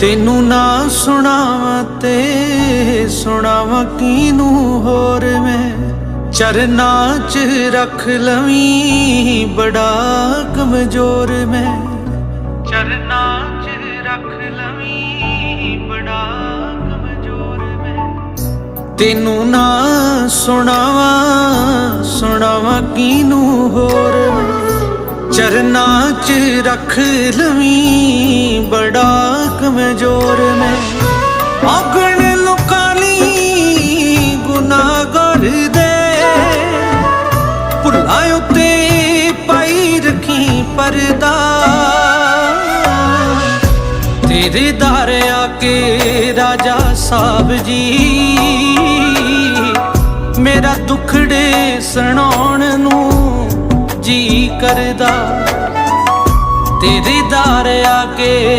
ਤੈਨੂੰ ਨਾ ਸੁਣਾਵਾਂ ਤੇ ਸੁਣਾਵਾਂ ਕਿਨੂੰ ਹੋਰ ਮੈਂ? ਚਰਨਾਂ 'ਚ ਰੱਖ ਲਵੀਂ ਬੜਾ ਕਮਜ਼ੋਰ ਮੈਂ। ਚਰਨਾਂ 'ਚ ਰੱਖ ਲਵੀਂ ਬੜਾ ਕਮਜ਼ੋਰ ਮੈਂ। ਤੈਨੂੰ ਨਾ ਸੁਣਾਵਾਂ ਸੁਣਾਵਾਂ ਕਿਨੂੰ ਹੋਰ ਚਰਨਾਂ 'ਚ ਰੱਖ ਲਵੀ, ਬੜਾ ਕਮਜ਼ੋਰ ਮੈਂ। ਔਗਣ ਲੋਕਾਂ ਲਈ ਗੁਨਾਹਗਾਰ ਦੇ। ਭੁੱਲਾਂ ਉੱਤੇ ਪਾਈ ਰੱਖੀ ਪਰਦਾ। ਤੇਰੇ ਦਰ ਆ ਕੇ ਰਾਜਾ ਸਾਹਿਬ ਜੀ, ਮੇਰਾ ਦੁਖੜੇ ਸੁਣਾਉਣ ਨੂੰ ਜੀ ਕਰਦਾ। ਤੇਰੇ ਦਰ ਆ ਕੇ